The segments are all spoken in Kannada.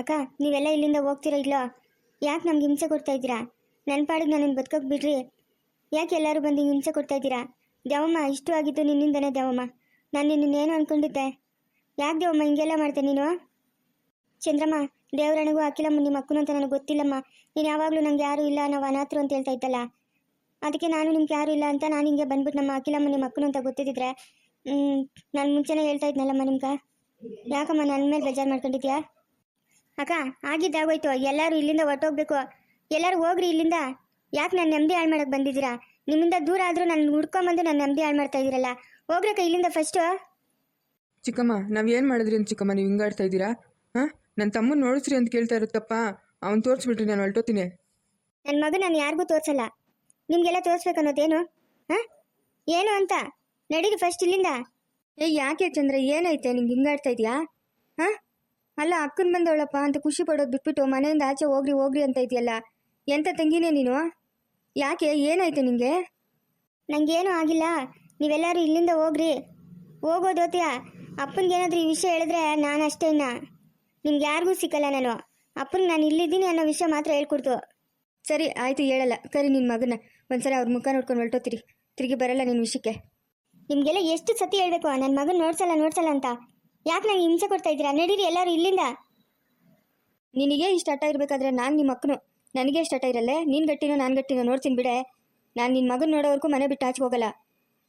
ಅಕ್ಕ, ನೀವೆಲ್ಲ ಇಲ್ಲಿಂದ ಹೋಗ್ತಿರೋ ಇಲ್ಲೋ? ಯಾಕೆ ನಮ್ಗೆ ಹಿಂಸೆ ಕೊಡ್ತಾ ಇದ್ದೀರಾ? ನನ್ನ ಪಾಡಿಗೆ ನನ್ನನ್ನು ಬದುಕೋಕೆ ಬಿಡ್ರಿ. ಯಾಕೆ ಎಲ್ಲರೂ ಬಂದು ಹಿಂಸೆ ಕೊಡ್ತಾ ಇದ್ದೀರಾ? ದೇವಮ್ಮ, ಇಷ್ಟು ಆಗಿದ್ದು ನಿನ್ನಿಂದನೇ ದೇವಮ್ಮ. ನಾನು ನಿನ್ನೇನು ಅನ್ಕೊಂಡಿದ್ದೆ? ಯಾಕೆ ದೇವಮ್ಮ ಹಿಂಗೆಲ್ಲ ಮಾಡ್ತೆ ನೀನು? ಚಂದ್ರಮ್ಮ ದೇವರನಿಗೂ ಅಖಿಲಮ್ಮ ನಿಮ್ಮ ಅಕ್ಕನು ಅಂತ ನನಗೆ ಗೊತ್ತಿಲ್ಲಮ್ಮ. ನೀನು ಯಾವಾಗಲೂ ನಂಗೆ ಯಾರೂ ಇಲ್ಲ, ನಾವು ಅನಾಥರು ಅಂತ ಹೇಳ್ತಾ ಇದ್ದಲ್ಲ. ಅದಕ್ಕೆ ನಾನು ನಿಮ್ಗೆ ಯಾರೂ ಇಲ್ಲ ಅಂತ ನಾನು ಹಿಂಗೆ ಬಂದ್ಬಿಟ್ಟು ನಮ್ಮ ಅಖಿಲಮ್ಮ ನಿಮ್ಮ ಅಕ್ಕನು ಅಂತ ಗೊತ್ತಿದ್ದಿದ್ರೆ ನಾನು ಮುಂಚೆನೇ ಹೇಳ್ತಾ ಇದ್ನಲ್ಲಮ್ಮ ನಿಮ್ಗೆ? ಯಾಕಮ್ಮ ನನ್ನ ಮೇಲೆ ಬೇಜಾರು ಮಾಡ್ಕೊಂಡಿದ್ಯಾ? ಅಕ್ಕ ಆಗಿದ್ದಾಗೋಯ್ತು ಎಲ್ಲರೂ ಇಲ್ಲಿಂದ ಹೊರ್ಟೋಗ್ಬೇಕು. ಎಲ್ಲರೂ ಹೋಗ್ರಿ ಇಲ್ಲಿಂದ. ಯಾಕೆ ನಾನು ನೆಮ್ಮದಿ ಹಾಳು ಮಾಡೋಕೆ ಬಂದಿದ್ದೀರಾ? ನಿಮ್ಮಿಂದ ದೂರ ಆದರೂ ನಾನು ಹುಡ್ಕೊಂಬಂದು ನಾನು ನೆಮ್ಮದಿ ಹಾಳು ಮಾಡ್ತಾ ಇದ್ದೀರಲ್ಲ. ಹೋಗ್ರಕ್ಕ ಇಲ್ಲಿಂದ ಫಸ್ಟು ಚಿಕ್ಕಮ್ಮ ನಾವು ಏನು ಮಾಡಿದ್ರಿ ಅಂತ ಚಿಕ್ಕಮ್ಮ ನೀವು ಹಿಂಗಾಡ್ತಾ ಇದ್ದೀರಾ? ಹಾಂ? ನನ್ನ ತಮ್ಮನ ನೋಡಿಸ್ರಿ ಅಂತ ಕೇಳ್ತಾ ಇರುತ್ತಪ್ಪ. ಅವ್ನು ತೋರಿಸ್ಬಿಟ್ರಿ ನಾನು ಹೊರಟೋತೀನಿ ನನ್ನ ಮಗ ನಾನು ಯಾರಿಗೂ ತೋರಿಸಲ್ಲ. ನಿಮಗೆಲ್ಲ ತೋರಿಸ್ಬೇಕನ್ನೋದೇನು ಹಾಂ? ಏನು ಅಂತ? ನಡೀರಿ ಫಸ್ಟ್ ಇಲ್ಲಿಂದ. ಏ ಯಾಕೆ ಚಂದ್ರ ಏನೈತೆ ನಿಂಗೆ ಹಿಂಗಾಡ್ತಾ ಇದೆಯಾ? ಹಾಂ? ಅಲ್ಲ ಅಕ್ಕನ ಬಂದವಳಪ್ಪ ಅಂತ ಖುಷಿ ಪಡೋದು ಬಿಟ್ಬಿಟ್ಟು ಮನೆಯಿಂದ ಆಚೆ ಹೋಗ್ರಿ ಹೋಗ್ರಿ ಅಂತ ಇದೆಯಲ್ಲ. ಎಂತ ತಂಗಿನೇ ನೀನು? ಯಾಕೆ ಏನಾಯ್ತು ನಿಂಗೆ? ನಂಗೇನು ಆಗಿಲ್ಲ. ನೀವೆಲ್ಲರೂ ಇಲ್ಲಿಂದ ಹೋಗ್ರಿ. ಹೋಗೋದೋತ್ಯ. ಅಪ್ಪನಿಗೇನಾದ್ರೂ ಈ ವಿಷಯ ಹೇಳಿದ್ರೆ ನಾನು ಅಷ್ಟೇ ಇನ್ನ. ನಿಮ್ಗೆ ಯಾರಿಗೂ ಸಿಕ್ಕಲ್ಲ ನಾನು. ಅಪ್ಪನಿಗೆ ನಾನು ಇಲ್ಲಿದ್ದೀನಿ ಅನ್ನೋ ವಿಷಯ ಮಾತ್ರ ಹೇಳ್ಕೊಡ್ತು. ಸರಿ ಆಯ್ತು ಹೇಳಲ್ಲ. ಕರಿ ನಿನ್ನ ಮಗನ ಒಂದ್ಸಲ ಅವ್ರ ಮುಖ ನೋಡ್ಕೊಂಡು ಹೊರಟೋತಿರಿ ತಿರುಗಿ ಬರಲ್ಲ ನಿನ್ನ ವಿಷಯಕ್ಕೆ. ನಿಮಗೆಲ್ಲ ಎಷ್ಟು ಸತಿ ಹೇಳ್ಬೇಕು? ನನ್ನ ಮಗನ ನೋಡ್ಸಲ್ಲ ನೋಡ್ಸಲ್ಲ ಅಂತ. ಯಾಕೆ ನಂಗೆ ಹಿಂಸೆ ಕೊಡ್ತಾ ಇದ್ದೀರಾ? ನಡೀರಿ ಎಲ್ಲರೂ ಇಲ್ಲಿಂದ. ನಿನಗೆ ಇಷ್ಟ ಹಠ ಇರಬೇಕಾದ್ರೆ ನಾನು ನಿಮ್ಮ ಮಕ್ಕನು ನನಗೆ ಇಷ್ಟ ಹಠ ಇರಲ್ಲೇ? ನೀನು ಗಟ್ಟಿನೋ ನಾನು ಗಟ್ಟಿನೋ ನೋಡ್ತೀನಿ ಬಿಡೆ. ನಾನು ನಿನ್ನ ಮಗನ ನೋಡೋವರೆಗೂ ಮನೆ ಬಿಟ್ಟು ಆಚೆ ಹೋಗಲ್ಲ.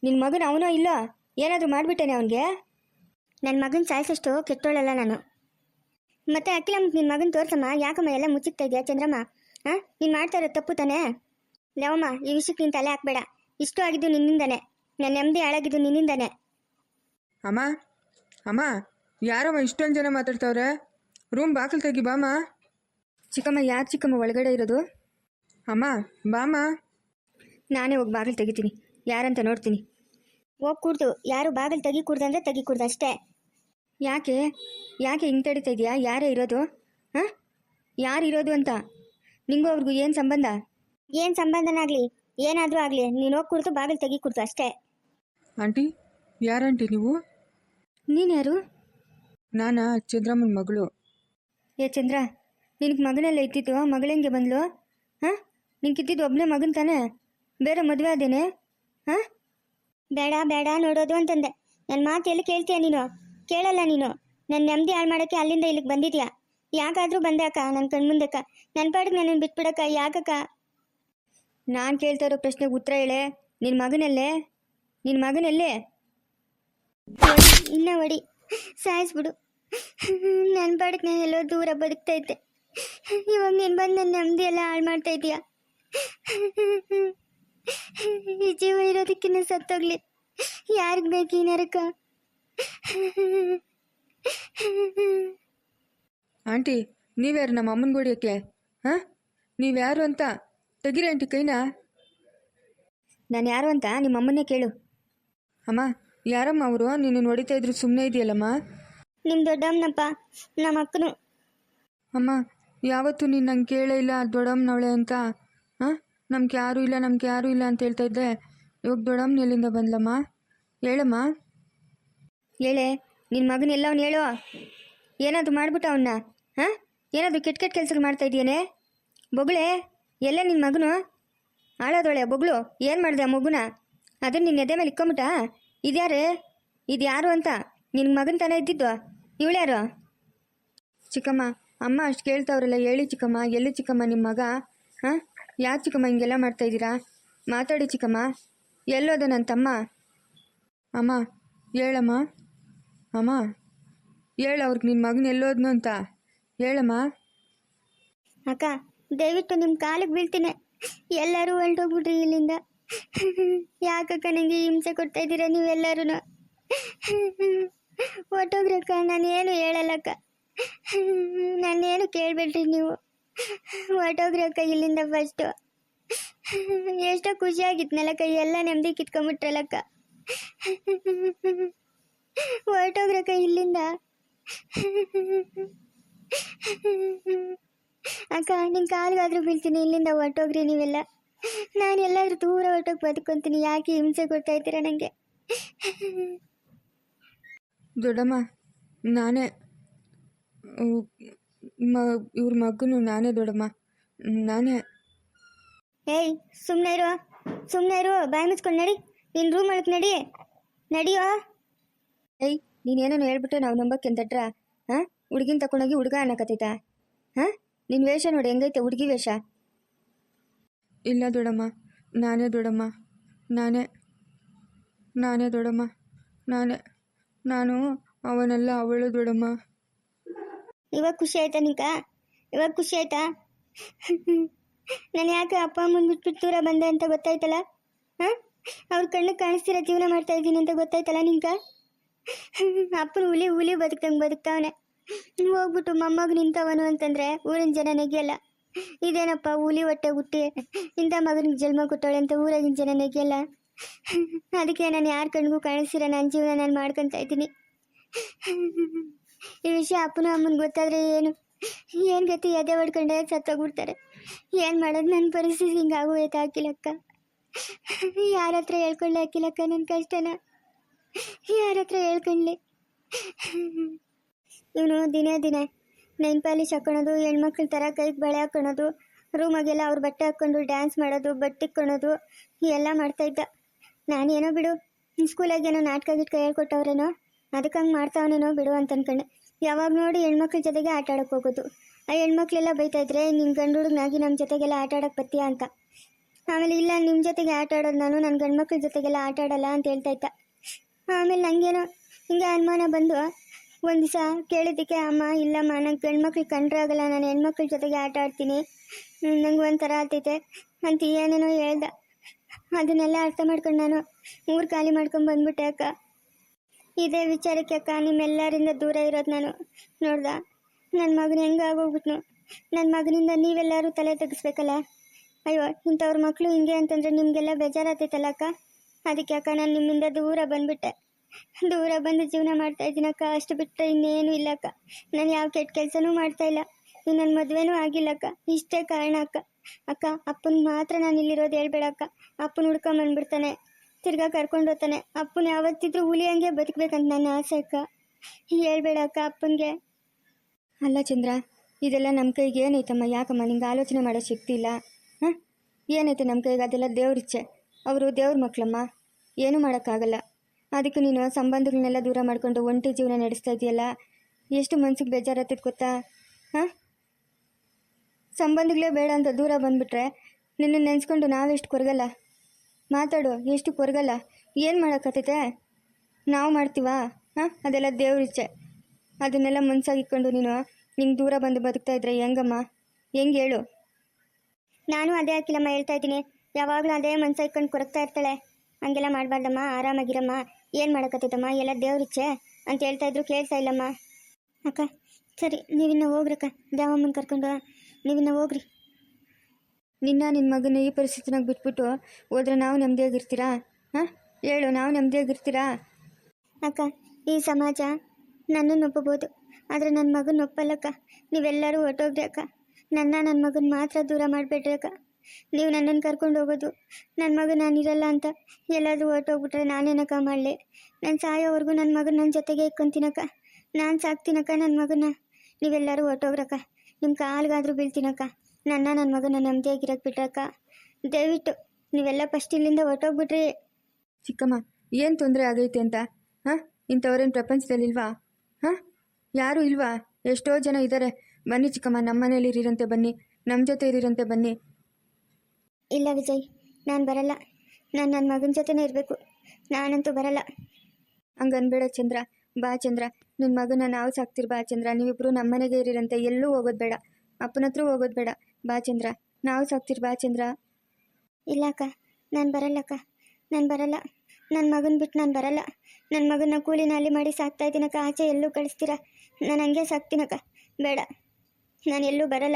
ನಿನ್ನ ಮಗನ ಅವನೋ ಇಲ್ಲೋ? ಏನಾದರೂ ಮಾಡಿಬಿಟ್ಟೇನೆ ಅವನಿಗೆ? ನನ್ನ ಮಗನ ಸಾಯಿಸಷ್ಟು ಕೆಟ್ಟೋಳಲ್ಲ ನಾನು. ಮತ್ತೆ ಅಕ್ಕಿಲಮ್ಮ ನಿನ್ನ ಮಗನ ತೋರ್ಸಮ್ಮ? ಯಾಕಮ್ಮ ಎಲ್ಲ ಮುಚ್ಚಿಕ್ತಾ ಇದೆಯಾ ಚಂದ್ರಮ್ಮ? ಹಾಂ ನೀನು ಮಾಡ್ತಾ ಇರೋ ತಪ್ಪು ತಾನೇ? ಲವಮ್ಮ ಈ ವಿಷಯಕ್ಕೆ ನೀನು ತಲೆ ಹಾಕ್ಬೇಡ. ಇಷ್ಟು ಆಗಿದ್ದು ನಿನ್ನಿಂದಾನೆ. ನನ್ನ ನೆಮ್ಮದಿ ಹಾಳಾಗಿದ್ದು ನಿನ್ನಿಂದಾನೆ. ಅಮ್ಮ ಅಮ್ಮ ಯಾರಮ್ಮ ಇಷ್ಟೊಂದು ಜನ ಮಾತಾಡ್ತಾವ್ರೆ? ರೂಮ್ ಬಾಗಿಲು ತೆಗಿ ಬಾಮ್ಮ. ಚಿಕ್ಕಮ್ಮ ಯಾರು ಚಿಕ್ಕಮ್ಮ ಒಳಗಡೆ ಇರೋದು? ಅಮ್ಮ ಬಾಮ್ಮ. ನಾನೇ ಹೋಗಿ ಬಾಗಿಲು ತೆಗಿತೀನಿ. ಯಾರಂತ ನೋಡ್ತೀನಿ. ಹೋಗಿ ಕೂಡ್ದು ಯಾರು ಬಾಗಿಲು ತೆಗಿ ಅಂದರೆ ತೆಗಿ ಕೂಡ್ದು ಅಷ್ಟೇ. ಯಾಕೆ? ಯಾಕೆ ಹಿಂಗೆ ತಡಿತಾ ಇದೆಯಾ? ಯಾರೇ ಇರೋದು? ಹಾಂ? ಯಾರು ಇರೋದು ಅಂತ? ನಿಂಗೂ ಅವ್ರಿಗೂ ಏನು ಸಂಬಂಧ? ಏನು ಸಂಬಂಧನಾಗಲಿ ಏನಾದರೂ ಆಗಲಿ. ನೀನು ಹೋಗಿ ಕೂಡ್ದು ಬಾಗಿಲು ತೆಗಿ ಕೂಡ್ದು ಅಷ್ಟೇ. ಆಂಟಿ ಯಾರಂಟಿ ನೀವು? ನೀನು ಯಾರು ನಾನಾ ಚಂದ್ರಮ್ಮನ ಮಗಳು. ಏ ಚಂದ್ರ ನಿನಗೆ ಮಗನೆಲ್ಲ ಇತ್ತಿತ್ತು ಮಗಳಂಗೆ ಬಂದ್ಲು? ಹಾಂ? ಕಿತ್ತಿದ್ದು ಒಬ್ಬನೇ ಮಗನ್ ತಾನೇ? ಬೇರೆ ಮದುವೆ ಆದೇನೆ? ಹಾಂ? ಬೇಡ ಬೇಡ ನೋಡೋದು ಅಂತಂದೆ. ನನ್ನ ಮಾತು ಎಲ್ಲಿ ಕೇಳ್ತೀಯ ನೀನು? ಕೇಳಲ್ಲ ನೀನು. ನನ್ನ ನೆಮ್ಮದಿ ಹಾಳು ಮಾಡೋಕ್ಕೆ ಅಲ್ಲಿಂದ ಇಲ್ಲಿಗೆ ಬಂದಿದ್ಯಾ? ಯಾಕಾದರೂ ಬಂದೆ ಅಕ್ಕ ನನ್ನ ಕಣ್ಮುಂದಕ್ಕ ನನ್ನ ಪಾಡಿಗೆ ನನ್ನನ್ನು ಬಿಟ್ಬಿಡಕ್ಕ ಯಾಕಕ್ಕ? ನಾನು ಕೇಳ್ತಾ ಇರೋ ಪ್ರಶ್ನೆಗೆ ಉತ್ತರ ಹೇಳೆ. ನಿನ್ನ ಮಗನಲ್ಲೇ? ನಿನ್ನ ಮಗನಲ್ಲೇ? ಇನ್ನ ಹೊಡಿ. ಸಾಯಿಸ್ಬಿಡು. ನನ್ನ ನಾನು ನಾನು ಎಲ್ಲೋ ದೂರ ಬದುಕ್ತಾ ಇದ್ದೆ ಇವಾಗ ನೀನು ಬಂದು ನನ್ನ ನೆಮ್ಮದಿ ಎಲ್ಲ ಹಾಳು ಮಾಡ್ತಾ ಇದೀಯಾ ಈ ಜೀವ ಇರೋದಕ್ಕಿನ್ನ ಸತ್ತೋಗ್ಲಿ. ಯಾರಿಗೆ ಬೇಕು ಈ ನರಕ? ಆಂಟಿ ನೀವ್ಯಾರು ನಮ್ಮ ಅಮ್ಮನ ಗೋಡಿಯಕ್ಕೆ? ಹಾಂ? ನೀವ್ಯಾರು ಅಂತ? ತೆಗಿರಿ ಆಂಟಿ ಕೈನಾ. ನಾನು ಯಾರು ಅಂತ? ನಿಮ್ಮ ಅಮ್ಮನ್ನೇ ಕೇಳು. ಅಮ್ಮ ಯಾರಮ್ಮ ಅವರು? ನೀನು ನೋಡಿತಾ ಇದ್ರು ಸುಮ್ಮನೆ ಇದೆಯಲ್ಲಮ್ಮ? ನಿಮ್ಮ ದೊಡ್ಡಮ್ಮನಪ್ಪ ನಮ್ಮ ಅಕ್ಕನು. ಅಮ್ಮ ಯಾವತ್ತು ನೀನು ನಂಗೆ ಕೇಳೇ ಇಲ್ಲ ದೊಡ್ಡಮ್ಮನವಳೆ ಅಂತ. ಹಾಂ? ನಮ್ಗೆ ಯಾರೂ ಇಲ್ಲ ನಮ್ಗೆ ಯಾರು ಇಲ್ಲ ಅಂತ ಹೇಳ್ತಾ ಇದ್ದೆ ಇವಾಗ ದೊಡ್ಡಮ್ಮನ ಎಲ್ಲಿಂದ ಬಂದ್ಲಮ್ಮ? ಹೇಳಮ್ಮ. ಹೇಳೆ ನಿನ್ನ ಮಗನ ಎಲ್ಲ ಅವ್ನು ಹೇಳು. ಏನಾದರೂ ಮಾಡ್ಬಿಟ್ಟು ಅವನ್ನ ಹಾಂ? ಏನಾದರೂ ಕೆಟ್ಟ ಕೆಟ್ಟ ಕೆಲಸಗಳು ಮಾಡ್ತಾ ಇದೆಯೇನೆ? ಬೊಗಳೇ ಎಲ್ಲ ನಿನ್ನ ಮಗನು? ಆಳೋದೊಳೆ ಬೊಗಳು? ಏನು ಮಾಡಿದೆ ಆ ಮಗುನ? ಅದನ್ನು ನಿನ್ನ ಎದೆ ಮೇಲೆ ಇಕ್ಕೊಂಬಿಟ್ಟ? ಇದ್ಯಾರೇ? ಇದು ಯಾರು ಅಂತ? ನಿನ್ನ ಮಗನ ತಾನೇ ಇದ್ದಿದ್ದು? ಇವಳ್ಯಾರು ಚಿಕ್ಕಮ್ಮ, ಅಮ್ಮ ಅಷ್ಟು ಕೇಳ್ತಾವ್ರಲ್ಲ, ಹೇಳಿ ಚಿಕ್ಕಮ್ಮ, ಎಲ್ಲಿ ಚಿಕ್ಕಮ್ಮ ನಿಮ್ಮ ಮಗ? ಹಾಂ? ಯಾಕೆ ಚಿಕ್ಕಮ್ಮ ಹಿಂಗೆಲ್ಲ ಮಾಡ್ತಾ ಇದ್ದೀರಾ? ಮಾತಾಡಿ ಚಿಕ್ಕಮ್ಮ. ಎಲ್ಲೋದ ನನ್ನ ತಮ್ಮ? ಅಮ್ಮ, ಹೇಳಮ್ಮ. ಅಮ್ಮ, ಹೇಳ ಅವ್ರಿಗೆ ನಿನ್ನ ಮಗನ ಎಲ್ಲೋದ್ನು ಅಂತ. ಹೇಳಮ್ಮ. ಅಕ್ಕ, ದಯವಿಟ್ಟು ನಿಮ್ಮ ಕಾಲಿಗೆ ಬೀಳ್ತೀನಿ. ಎಲ್ಲರೂ ಹೊರಟೋಗ್ಬಿಟ್ರಿ ಇಲ್ಲಿಂದ. ಯಾಕಕ್ಕ ನನಗೆ ಹಿಂಸೆ ಕೊಡ್ತಾ ಇದ್ದೀರಾ ನೀವೆಲ್ಲರೂ ಫೋಟೋಗ್ರಾಫ ನಾನೇನು ಹೇಳಲ್ಲಕ್ಕ. ನಾನೇನು ಕೇಳಬೇಡ್ರಿ ನೀವು. ಹೊರ್ಟೋಗ್ರಕ್ಕ ಇಲ್ಲಿಂದ ಫಸ್ಟು ಎಷ್ಟೋ ಖುಷಿಯಾಗಿತ್ನಲ್ಲಕ್ಕ ಎಲ್ಲ ನೆಮ್ಮದಿ ಕಿತ್ಕೊಂಬಿಟ್ರಲ್ಲಕ್ಕ ಹೊರಟೋಗ್ರಕ್ಕ ಇಲ್ಲಿಂದ. ಅಕ್ಕ ನಿನ್ನ ಕಾಲಿಗಾದ್ರೂ ಬೀಳ್ತೀನಿ ಇಲ್ಲಿಂದ ಹೊರಟೋಗ್ರಿ ನೀವೆಲ್ಲ. ನಾನು ಎಲ್ಲಾದ್ರೂ ದೂರ ಹೊರಟೋಗಿ ಬದುಕೊಂತೀನಿ ಯಾಕೆ ಹಿಂಸೆ ಕೊಡ್ತಾ ಇದ್ದೀರಾ ನನಗೆ ದೊಡ್ಡಮ್ಮ ನಾನೇ ಮ ಇವ್ರ ಮಗನು ನಾನೇ ದೊಡ್ಡಮ್ಮ. ನಾನೇ. ಏಯ್ ಸುಮ್ಮನೆ ಇರು. ಸುಮ್ಮನೆ ಇರು. ಬಾಯಿ ಮುಚ್ಕೊಂಡು ನಡಿ. ನಿನ್ ರೂಮ್ ಒಳಗೆ ನಡಿ. ನಡಿಯೋ? ಏಯ್ ನೀನೇನೋ ಹೇಳ್ಬಿಟ್ಟು ನಾವು ನಂಬಕ್ಕೆ ಅಂತಟ್ರ ಹಾಂ ಹುಡುಗಿನ ತಗೊಂಡೋಗಿ ಹುಡುಗ ಅನ್ನಕತ್ತೈತ? ಹಾಂ ನಿನ್ನ ವೇಷ ನೋಡಿ ಹೆಂಗೈತೆ ಹುಡುಗಿ ವೇಷ? ಇಲ್ಲ ದೊಡಮ್ಮ, ನಾನೇ ದೊಡಮ್ಮ, ನಾನೇ ನಾನೇ ದೊಡಮ್ಮ, ನಾನೇ, ನಾನು ಅವನಲ್ಲ, ಅವಳು ದೊಡಮ್ಮ. ಇವಾಗ ಖುಷಿ ಆಯ್ತಾ ನಿಂಕ? ಇವಾಗ ಖುಷಿ ಆಯ್ತಾ? ನಾನು ಯಾಕೆ ಅಪ್ಪ ಅಮ್ಮನ ಬಿಟ್ಬಿಟ್ಟು ದೂರ ಬಂದೆ ಅಂತ ಗೊತ್ತಾಯ್ತಲ್ಲ? ಹಾಂ? ಅವ್ರ ಕಣ್ಣು ಕಾಣಿಸ್ತಿರೋ ಜೀವನ ಮಾಡ್ತಾ ಇದ್ದೀನಿ ಅಂತ ಗೊತ್ತಾಯ್ತಲ್ಲ ನಿಂಕ? ಅಪ್ಪನ ಹುಲಿ ಹುಲಿ ಬದುಕ್ದಂಗೆ ಬದುಕ್ತಾವನೆ. ಹೋಗ್ಬಿಟ್ಟು ಮೊಮ್ಮಗ ನಿಂತವನು ಅಂತಂದ್ರೆ ಊರಿನ ಜನ ನೆಗೆಯಲ್ಲ. ಇದೇನಪ್ಪ, ಹುಲಿ ಹೊಟ್ಟೆ ಹುಟ್ಟಿ. ಇಂಥ ಮಗನಿಗೆ ಜನ್ಮ ಕೊಟ್ಟವಳೆ ಅಂತ ಊರಾಗಿನ ಜನ ನೆಗೆಯಲ್ಲ. ಅದಕ್ಕೆ ನಾನು ಯಾರ ಕಣ್ಗೂ ಕಾಣಿಸ್ತಿರ ನನ್ನ ಜೀವನ ನಾನು ಮಾಡ್ಕೊತಾ ಇದ್ದೀನಿ. ಈ ವಿಷಯ ಅಪ್ಪನ ಅಮ್ಮನ ಗೊತ್ತಾದ್ರೆ ಏನು? ಏನು ಗತಿ, ಎದೆ ಹೊಡ್ಕೊಂಡೆ ಸತ್ತೋಗ್ಬಿಡ್ತಾರೆ. ಏನು ಮಾಡೋದು ನನ್ನ ಪರಿಸ್ಥಿತಿ ಹಿಂಗಾಗೋಯ್ತು ಹಾಕಿಲಕ್ಕ ಯಾರ ಹತ್ರ ಹೇಳ್ಕೊಳ್ಳಿ ಹಾಕಿಲಕ್ಕ ನನ್ನ ಕಷ್ಟನ? ಯಾರ ಹತ್ರ ಹೇಳ್ಕೊಳ್ಳಿ ಇವನು ದಿನೇ ದಿನೇ ನೈನ್ ಪಾಲಿಶ್ ಹಾಕೊಳೋದು ಹೆಣ್ಮಕ್ಳ ಥರ ಕೈಗೆ ಬಳೆ ಹಾಕೊಳೋದು ರೂಮಾಗೆಲ್ಲ ಅವ್ರ ಬಟ್ಟೆ ಹಾಕ್ಕೊಂಡು ಡ್ಯಾನ್ಸ್ ಮಾಡೋದು, ಬಟ್ಟೆ ಕೊಳೋದು ಎಲ್ಲ ಇದ್ದ. ನಾನೇನೋ ಬಿಡು ಸ್ಕೂಲಾಗಿ ಏನೋ ನಾಟಕ ಗಿಟ್ಕ ಹೇಳ್ಕೊಟ್ಟವ್ರೇನೋ ಅದಕ್ಕೆ ಹಂಗೆ ಮಾಡ್ತಾವನೇನೋ ಬಿಡು ಅಂತ ಅನ್ಕೊಂಡೆ ಯಾವಾಗ ನೋಡಿ ಹೆಣ್ಮಕ್ಳ ಜೊತೆಗೆ ಆಟ ಆಡೋಕೆ ಹೋಗೋದು. ಆ ಹೆಣ್ಮಕ್ಳೆಲ್ಲ ಬೈತಾಯಿದ್ರೆ ನಿಮ್ಮ ಗಂಡು ಹುಡುಗನಾಗಿ ನಮ್ಮ ಜೊತೆಗೆಲ್ಲ ಆಟ ಆಡೋಕೆ ಅಂತ. ಆಮೇಲೆ, ಇಲ್ಲ ನಿಮ್ಮ ಜೊತೆಗೆ ಆಟ ಆಡೋದು ನಾನು ನನ್ನ ಗಂಡು ಮಕ್ಳ ಜೊತೆಗೆಲ್ಲ ಆಟ ಆಡಲ್ಲ ಅಂತ ಹೇಳ್ತಾ ಆಮೇಲೆ ನನಗೇನೋ ಹಿಂಗೆ ಅನುಮಾನ ಬಂದು ಒಂದು ದಿವಸ ಕೇಳಿದ್ದಕ್ಕೆ ಅಮ್ಮ ಇಲ್ಲಮ್ಮ ನಂಗೆ ಗಂಡು ಮಕ್ಳು ಕಂಡ್ರೆ ಆಗಲ್ಲ, ನಾನು ಹೆಣ್ಮಕ್ಳ ಜೊತೆಗೆ ಆಟ ಆಡ್ತೀನಿ. ನಂಗೆ ಒಂಥರ ಆಗ್ತೈತೆ. ಅಂತ ಏನೇನೋ ಹೇಳ್ದ. ಅದನ್ನೆಲ್ಲ ಅರ್ಥ ಮಾಡ್ಕೊಂಡು ನಾನು ಊರು ಖಾಲಿ ಮಾಡ್ಕೊಂಡು ಬಂದ್ಬಿಟ್ಟೆ ಅಕ್ಕ. ಇದೇ ವಿಚಾರಕ್ಕೆ ಅಕ್ಕ, ನಿಮ್ಮೆಲ್ಲರಿಂದ ದೂರ ಇರೋದು ನಾನು. ನೋಡ್ದ ನನ್ನ ಮಗನ ಹೆಂಗೆ ಆಗೋಗ್ಬಿಟ್ನು. ನನ್ನ ಮಗನಿಂದ ನೀವೆಲ್ಲರೂ ತಲೆ ತೆಗಿಸ್ಬೇಕಲ್ಲ? ಅಯ್ಯೋ, ಇಂಥವ್ರ ಮಕ್ಕಳು ಹಿಂಗೆ ಅಂತಂದ್ರೆ ನಿಮಗೆಲ್ಲ ಬೇಜಾರಾಗ್ತೈತಲ್ಲ ಅಕ್ಕ? ಅದಕ್ಕೆ ಅಕ್ಕ, ನಾನು ನಿಮ್ಮಿಂದ ದೂರ ಬಂದ್ಬಿಟ್ಟೆ. ದೂರ ಬಂದು ಜೀವನ ಮಾಡ್ತಾ ಇದ್ದೀನಕ್ಕ ಅಷ್ಟು ಬಿಟ್ಟರೆ ಇನ್ನೇನು ಇಲ್ಲ ಅಕ್ಕ. ನಾನು ಯಾವ ಕೆಟ್ಟ ಕೆಲಸನೂ ಮಾಡ್ತಾ ಇಲ್ಲ. ಇನ್ನು ನನ್ನ ಮದುವೆನೂ ಆಗಿಲ್ಲ ಅಕ್ಕ. ಇಷ್ಟೇ ಕಾರಣ ಅಕ್ಕ. ಅಕ್ಕ, ಅಪ್ಪನ ಮಾತ್ರ ನಾನು ಇಲ್ಲಿರೋದು ಹೇಳ್ಬೇಡಕ್ಕ ಅಪ್ಪನ ಹುಡ್ಕೊಂಬಂದ್ಬಿಡ್ತಾನೆ ತಿರ್ಗಾ ಕರ್ಕೊಂಡು ಹೋಗ್ತಾನೆ. ಅಪ್ಪನ ಯಾವತ್ತಿದ್ರೂ ಹುಲಿ ಹಂಗೆ ಬದುಕ್ಬೇಕಂತ ನನ್ನ ಆಸೆ ಅಕ್ಕ. ಹೇಳ್ಬೇಡ ಅಕ್ಕ ಅಪ್ಪನಿಗೆ. ಅಲ್ಲ ಚಂದ್ರ, ಇದೆಲ್ಲ ನಮ್ಮ ಕೈಗೆ ಏನೈತಮ್ಮ? ಯಾಕಮ್ಮ ನಿಂಗೆ ಆಲೋಚನೆ ಮಾಡೋ ಶಕ್ತಿ ಇಲ್ಲ? ಹಾಂ? ಏನೈತೆ ನಮ್ಮ ಕೈಗೆ ಅದೆಲ್ಲ ದೇವ್ರ ಇಚ್ಛೆ. ಅವರು ದೇವ್ರ ಮಕ್ಕಳಮ್ಮ ಏನೂ ಮಾಡೋಕ್ಕಾಗಲ್ಲ. ಅದಕ್ಕೆ ನೀನು ಸಂಬಂಧಗಳನ್ನೆಲ್ಲ ದೂರ ಮಾಡಿಕೊಂಡು ಒಂಟಿ ಜೀವನ ನಡೆಸ್ತಾ ಇದೆಯಲ್ಲ? ಎಷ್ಟು ಮನ್ಸಿಗೆ ಬೇಜಾರಾಗ್ತದೆ ಗೊತ್ತಾ? ಹಾಂ? ಸಂಬಂಧಗಳೇ ಬೇಡ ಅಂತ ದೂರ ಬಂದುಬಿಟ್ರೆ ನಿನ್ನ ನೆನೆಸ್ಕೊಂಡು ನಾವೆಷ್ಟು ಕೊರಗಲ್ಲ? ಮಾತಾಡು, ಎಷ್ಟು ಕೊರಗಲ್ಲ? ಏನು ಮಾಡೋಕ್ಕತ್ತೈತೆ ನಾವು ಮಾಡ್ತೀವಾ? ಹಾಂ? ಅದೆಲ್ಲ ದೇವ್ರಿಚ್ಛೆ ಅದನ್ನೆಲ್ಲ ಮನ್ಸಾಗಿಕ್ಕೊಂಡು ನೀನು ನಿಂಗೆ ದೂರ ಬಂದು ಬದುಕ್ತಾ ಇದ್ರೆ ಹೆಂಗಮ್ಮ? ಹೆಂಗೆ ಹೇಳು? ನಾನು ಅದೇ ಹಾಕಿಲ್ಲಮ್ಮ ಹೇಳ್ತಾ ಇದ್ದೀನಿ. ಯಾವಾಗಲೂ ಅದೇ ಮನ್ಸಾಗಿಕ್ಕೊಂಡು ಕೊರಗ್ತಾ ಇರ್ತಾಳೆ. ಹಂಗೆಲ್ಲ ಮಾಡಬಾರ್ದಮ್ಮ. ಆರಾಮಾಗಿರಮ್ಮ. ಏನು ಮಾಡೋಕತ್ತೈತಮ್ಮ ಎಲ್ಲ ದೇವ್ರಿಚ್ಛೆ ಅಂತ ಹೇಳ್ತಾ ಇದ್ರು, ಕೇಳ್ತಾ ಇಲ್ಲಮ್ಮ. ಅಕ್ಕ, ಸರಿ, ನೀವಿನ್ನ ಹೋಗ್ರಕ್ಕ ದೇವಮ್ಮನ ಕರ್ಕೊಂಡು ನೀವಿನ್ನ ಹೋಗ್ರಿ. ನಿನ್ನ ನಿನ್ನ ಮಗನ ಈ ಪರಿಸ್ಥಿತಿನಾಗ ಬಿಟ್ಬಿಟ್ಟು ಹೋದ್ರೆ ನಾವು ನೆಮ್ಮದಿಯಾಗಿರ್ತೀರಾ ಹಾಂ? ಹೇಳು, ನಾವು ನೆಮ್ಮದಿಯಾಗಿರ್ತೀರಾ ಅಕ್ಕ, ಈ ಸಮಾಜ ನನ್ನನ್ನು ಒಪ್ಪಬೋದು ಆದರೆ ನನ್ನ ಮಗನ ಒಪ್ಪಲ್ಲಕ್ಕ ನೀವೆಲ್ಲರೂ ಹೊರ್ಟೋಗ್ರಿ ಅಕ್ಕ. ನನ್ನ ನನ್ನ ಮಗನ ಮಾತ್ರ ದೂರ ಮಾಡಬೇಡ್ರಿ ಅಕ್ಕ. ನೀವು ನನ್ನನ್ನು ಕರ್ಕೊಂಡು ಹೋಗೋದು. ನನ್ನ ಮಗ ನಾನಿರಲ್ಲ ಅಂತ ಎಲ್ಲಾದರೂ ಹೊರಟೋಗ್ಬಿಟ್ರೆ ನಾನೇನಕ್ಕ ಮಾಡಲೆ? ನಾನು ಸಾಯೋವರೆಗೂ ನನ್ನ ಮಗನ ನನ್ನ ಜೊತೆಗೆ ಇಕ್ಕೊಂತೀನಕ್ಕ ನಾನು ಸಾಕ್ತೀನಕ್ಕ ನನ್ನ ಮಗನ. ನೀವೆಲ್ಲರೂ ಹೊರಟೋಗ್ರಕ್ಕ. ನಿಮ್ಮ ಕಾಲ್ಗಾದರೂ ಬೀಳ್ತೀನಕ್ಕ. ನನ್ನ ನನ್ನ ಮಗನ ನೆಮ್ಮದಿಯಾಗಿರಕ್ಕೆ ಬಿಟ್ರಕ್ಕ. ದಯವಿಟ್ಟು ನೀವೆಲ್ಲ ಫಸ್ಟ್ ಇಲ್ಲಿಂದ ಹೊರಟೋಗ್ಬಿಟ್ರಿ. ಚಿಕ್ಕಮ್ಮ, ಏನು ತೊಂದರೆ ಆಗೈತೆ ಅಂತ? ಹಾಂ? ಇಂಥವ್ರೇನು ಪ್ರಪಂಚದಲ್ಲಿಲ್ವಾ? ಹಾಂ? ಯಾರೂ ಇಲ್ವಾ? ಎಷ್ಟೋ ಜನ ಇದ್ದಾರೆ ಬನ್ನಿ ಚಿಕ್ಕಮ್ಮ ನಮ್ಮ ಮನೇಲಿ ಇರಿರಂತೆ ಬನ್ನಿ. ನಮ್ಮ ಜೊತೆ ಇರಿರಂತೆ ಬನ್ನಿ. ಇಲ್ಲ ವಿಜಯ್, ನಾನು ಬರಲ್ಲ. ನಾನು ನನ್ನ ಮಗನ ಜೊತೆನೇ ಇರಬೇಕು. ನಾನಂತೂ ಬರಲ್ಲ. ಹಂಗನ್ಬೇಡ ಚಂದ್ರ. ಬಾ ಚಂದ್ರ. ನಿನ್ನ ಮಗನ ನಾವು ಸಾಕ್ತಿರ್ ಬಾ ಚಂದ್ರ. ನೀವಿಬ್ರು ನಮ್ಮನೆಗೆ ಇರಿರಂತೆ. ಎಲ್ಲೂ ಹೋಗೋದು ಬೇಡ. ಅಪ್ಪನ ಹತ್ರ ಹೋಗೋದು ಬೇಡ. ಬಾ ಚಂದ್ರ. ನಾವು ಸಾಕ್ತಿರ್ ಬಾ ಚಂದ್ರ. ಇಲ್ಲ ಅಕ್ಕ. ನಾನು ಬರಲ್ಲಕ್ಕ ನಾನು ಬರಲ್ಲ. ನನ್ನ ಮಗನ ಬಿಟ್ಟು ನಾನು ಬರಲ್ಲ. ನನ್ನ ಮಗನ ನಾಲಿ ಮಾಡಿ ಸಾಕ್ತಾ ಇದ್ದೀನಕ್ಕ. ಆಚೆ ಎಲ್ಲೂ ಕಳಿಸ್ತೀರಾ? ನಾನು ಹಂಗೆ ಸಾಕ್ತೀನಕ್ಕ. ಬೇಡ. ನಾನು ಎಲ್ಲೂ ಬರಲ್ಲ.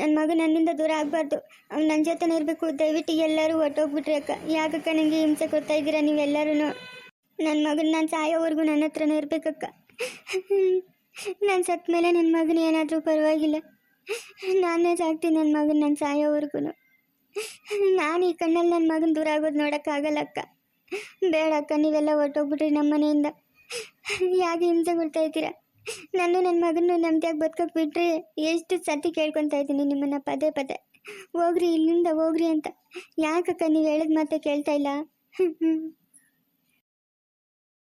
ನನ್ನ ಮಗ ನನ್ನಿಂದ ದೂರ ಆಗಬಾರ್ದು. ಅವ್ನು ನನ್ನ ಜೊತೆನೇ ಇರಬೇಕು. ದಯವಿಟ್ಟು ಎಲ್ಲರೂ ಹೊಟ್ಟೋಗ್ಬಿಟ್ರಿ ಅಕ್ಕ. ಯಾಕಕ್ಕ ನನಗೆ ಹಿಂಸೆ ಕೊಡ್ತಾ ಇದ್ದೀರಾ ನೀವೆಲ್ಲರೂ ನನ್ನ ಮಗನ ನಾನು ಸಾಯೋವರೆಗೂ ನನ್ನ ಹತ್ರನೇ ಇರಬೇಕಕ್ಕ. ನಾನು ಸತ್ತ ಮೇಲೆ ನನ್ನ ಮಗನ ಏನಾದರೂ ಪರವಾಗಿಲ್ಲ. ನಾನೇ ಸಾಕ್ತೀನಿ ನನ್ನ ಮಗನ ನಾನು ಸಾಯೋವರೆಗೂ ನಾನು ಈ ಕಣ್ಣಲ್ಲಿ ನನ್ನ ಮಗನ ದೂರ ಆಗೋದು ನೋಡೋಕ್ಕಾಗಲ್ಲ ಅಕ್ಕ. ಬೇಡ ಅಕ್ಕ, ನೀವೆಲ್ಲ ಹೊಟ್ಟೋಗ್ಬಿಟ್ರಿ ನಮ್ಮ ಮನೆಯಿಂದ. ಯಾಕೆ ಹಿಂಸೆ ಕೊಡ್ತಾ ಇದ್ದೀರಾ? ನಾನು ನನ್ನ ಮಗನ ನಮ್ದಾಗ ಬದುಕಕ್ಕೆ ಬಿಟ್ರಿ ಎಷ್ಟು ಸತಿ ಕೇಳ್ಕೊತಾ ಇದ್ದೀನಿ ನಿಮ್ಮನ್ನ ಪದೇ ಪದೇ. ಹೋಗ್ರಿ, ಇಲ್ಲಿಂದ ಹೋಗ್ರಿ ಅಂತ. ಯಾಕಕ್ಕ, ನೀವು ಹೇಳಿದ ಮಾತೇ ಕೇಳ್ತಾ ಇಲ್ಲ?